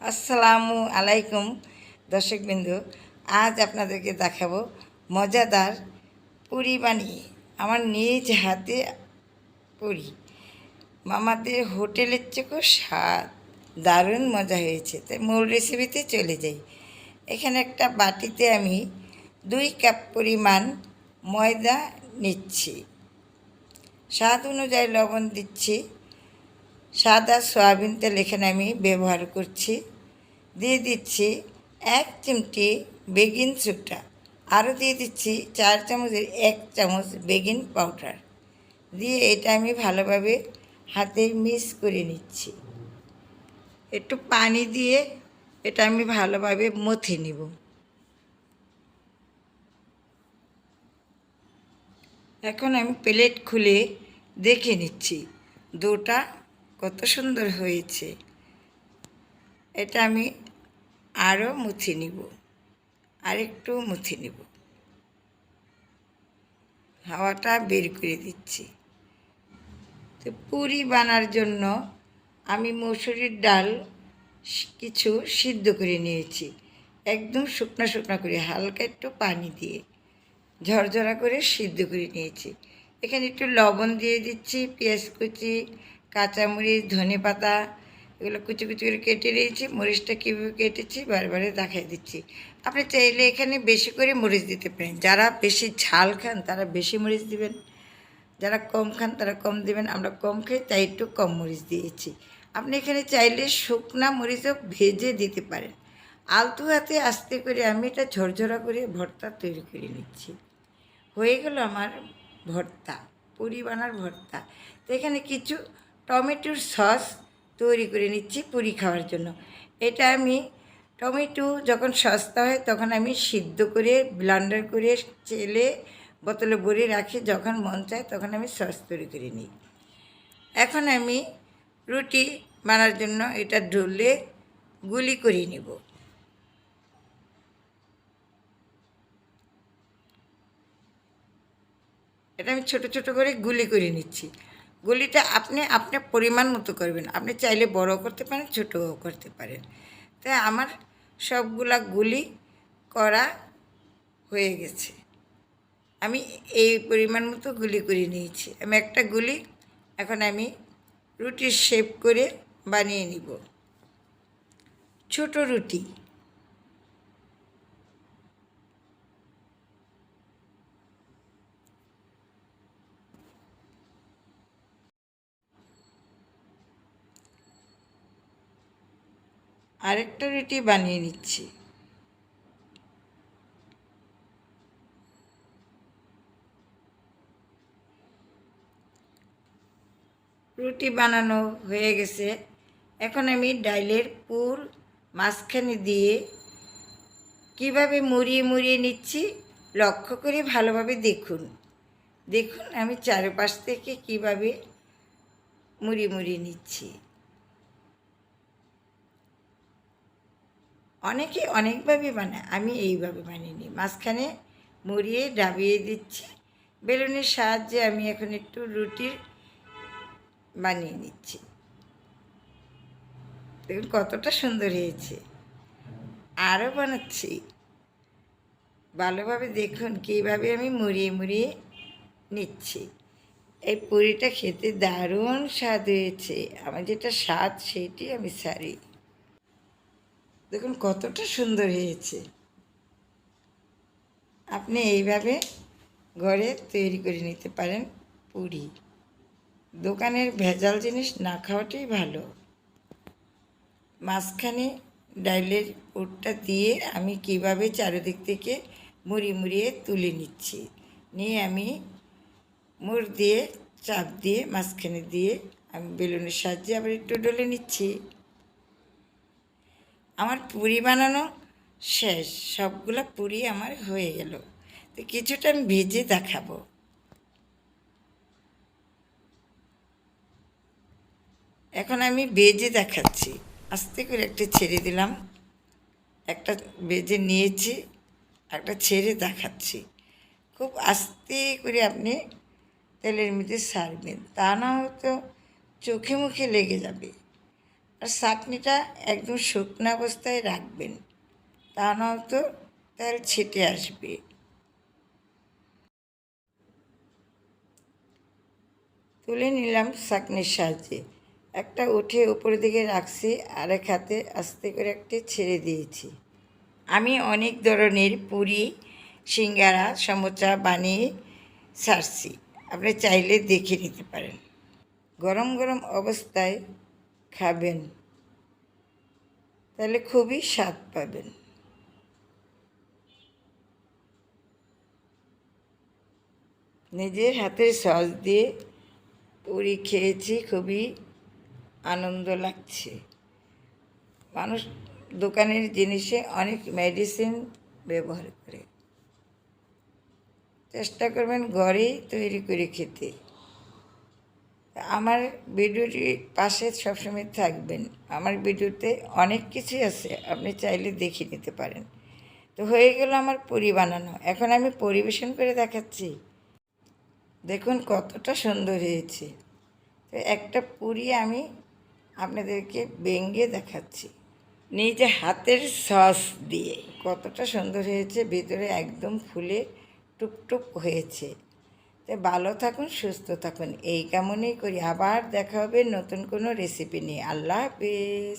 আসসালামু আলাইকুম, দর্শকবিন্দু। আজ আপনাদেরকে দেখাবো মজাদার পুরি বানিয়ে। আমার নিজ হাতে পুরি। মামাদের হোটেলের চেয়েও স্বাদ। দারুণ মজা হয়েছে। তাই মূল রেসিপিতে চলে যাই। এখানে একটা বাটিতে আমি দুই কাপ পরিমাণ ময়দা নিচ্ছি। স্বাদ অনুযায়ী লবণ দিচ্ছি। সাদা সয়াবিন তেল এখানে আমি ব্যবহার করছি। দিয়ে দিচ্ছি এক চিমটি বেগিন সুটা আরও দিয়ে দিচ্ছি চার চামচের এক চামচ বেগিন পাউডার। দিয়ে এটা আমি ভালোভাবে হাতে মিক্স করে নিচ্ছি। একটু পানি দিয়ে এটা আমি ভালোভাবে মথে নিব। এখন আমি প্লেট খুলে দেখে নিচ্ছি। দুটা কত সুন্দর হয়েছে। এটা আমি আরও মুছে নিব। আরেকটু মুছে নিব। হাওয়াটা বের করে দিচ্ছি। তো পুরি বানার জন্য আমি মসুরির ডাল কিছু সিদ্ধ করে নিয়েছি। একদম শুকনো শুকনো করে, হালকা একটু পানি দিয়ে ঝরঝরা করে সিদ্ধ করে নিয়েছি। এখানে একটু লবণ দিয়ে দিচ্ছি, পেঁয়াজ কুচি কাঁচামরিচ, ধনে পাতা, এগুলো কুচি কুচি করে কেটে নিয়েছি। মরিচটা কীভাবে কেটেছি বারবারে দেখাই দিচ্ছি। আপনি চাইলে এখানে বেশি করে মরিচ দিতে পারেন। যারা বেশি ঝাল খান, তারা বেশি মরিচ দিবেন। যারা কম খান, তারা কম দিবেন। আমরা কম খাই, তাই একটু কম মরিচ দিয়েছি। আপনি এখানে চাইলে শুকনা মরিচও ভেজে দিতে পারেন। আলতু হাতে আস্তে করে আমি এটা ঝরঝরা করে ভর্তা তৈরি করে নিচ্ছি। হয়ে গেল আমার ভর্তা, পুরি বানার ভর্তা। তো এখানে কিছু টমেটোর সস তৈরি করে নিচ্ছি পুরি খাওয়ার জন্য। এটা আমি টমেটো যখন সস্তা হয় তখন আমি সিদ্ধ করে, ব্লান্ডার করে, চেলে, বোতলে ভরে রাখি। যখন মন চায় তখন আমি সস তৈরি করে নিই। এখন আমি রুটি বানার জন্য এটা ঢুলে গুলি করে নিব। এটা আমি ছোট ছোট করে গুলি করে নিচ্ছি। গুলিটা আপনি আপনার পরিমাণ মতো করবেন। আপনি চাইলে বড় করতে পারেন, ছোটও করতে পারেন। তাই আমার সবগুলা গুলি করা হয়ে গেছে। আমি এই পরিমাণ মতো গুলি করে নিয়েছি। আমি একটা গুলি এখন আমি রুটির শেপ করে বানিয়ে নিব। ছোট রুটি। আরেকটা রুটি বানিয়ে নিচ্ছি। রুটি বানানো হয়ে গেছে। এখন আমি ডাইলের পুর মাঝখানে দিয়ে কীভাবে মুড়িয়ে মুড়িয়ে নিচ্ছি লক্ষ্য করে ভালোভাবে দেখুন। দেখুন আমি চারপাশ থেকে কীভাবে মুড়ি মুড়িয়ে নিচ্ছি। অনেকে অনেকভাবে বানায়, আমি এইভাবে বানিয়ে মাঝখানে মুড়িয়ে ডাবিয়ে দিচ্ছি, বেলুনের সাহায্যে আমি এখন একটু রুটির বানিয়ে নিচ্ছি। দেখুন কতটা সুন্দর হয়েছে। আরও বানাচ্ছি। ভালোভাবে দেখুন কীভাবে আমি মুড়িয়ে মুড়িয়ে নিচ্ছি। এই পুরিটা খেতে দারুণ স্বাদ হয়েছে। আমার যেটা স্বাদ সেটি আমি সারি। দেখুন, কতটা সুন্দর হয়েছে। আপনি এইভাবে ঘরে তৈরি করে নিতে পারেন পুরি। দোকানের ভেজাল জিনিস না খাওয়াটাই ভালো। মাঝখানে ডাইলের পুরটা দিয়ে আমি কীভাবে চারিদিক থেকে মুড়ি মুড়িয়ে তুলে নিচ্ছি। নিয়ে আমি মুড় দিয়ে, চাপ দিয়ে মাঝখানে দিয়ে আমি বেলুনের সাহায্যে আবার একটু ডলে নিচ্ছি। আমার পুরি বানানো শেষ, সবগুলো পুরি আমার হয়ে গেল। তো কিছুটা আমি ভেজে দেখাবো। এখন আমি বেজে দেখাচ্ছি। আস্তে করে একটা ছেড়ে দিলাম। একটা বেজে নিয়েছি, একটা ছেড়ে দেখাচ্ছি। খুব আস্তে করে আপনি তেলের মধ্যে সারবেন তা না হয়তো চোখে মুখে লেগে যাবে। আর চাটনিটা একদম শুকনো অবস্থায় রাখবেন। তা নয়তো তেল ছিটে আসবে। তুলে নিলাম চাকনির সাহায্যে। একটা উঠে উপরের দিকে রাখছি আর এক হাতে আস্তে করে একটি ছেড়ে দিয়েছি। আমি অনেক ধরনের পুরি, সিঙ্গারা, সমোচা বানিয়ে ছাড়ছি আপনি চাইলে দেখে নিতে পারেন। গরম গরম অবস্থায় খাবেন, তাহলে খুবই স্বাদ পাবেন। নিজের হাতের সস দিয়ে পুরি খেয়েছি, খুবই আনন্দ লাগছে। মানুষ দোকানের জিনিসে অনেক মেডিসিন ব্যবহার করে। চেষ্টা করবেন ঘরেই তৈরি করে খেতে। আমার ভিডিওটি পাশে সবসময় থাকবেন। আমার ভিডিওতে অনেক কিছুই আছে, আপনি চাইলে দেখে নিতে পারেন। তো হয়ে গেল আমার পুরি বানানো। এখন আমি পরিবেশন করে দেখাচ্ছি। দেখুন কতটা সুন্দর হয়েছে। তো একটা পুরি আমি আপনাদেরকে বেঙ্গে দেখাচ্ছি। নিজে হাতের সস দিয়ে। কতটা সুন্দর হয়েছে, ভিতরে একদম ফুলে টুপটুপ হয়েছে। ভালো থাকুন, সুস্থ থাকুন। এই কেমনই করি। আবার দেখা হবে নতুন কোনো রেসিপি নিয়ে। আল্লাহ হাফিজ।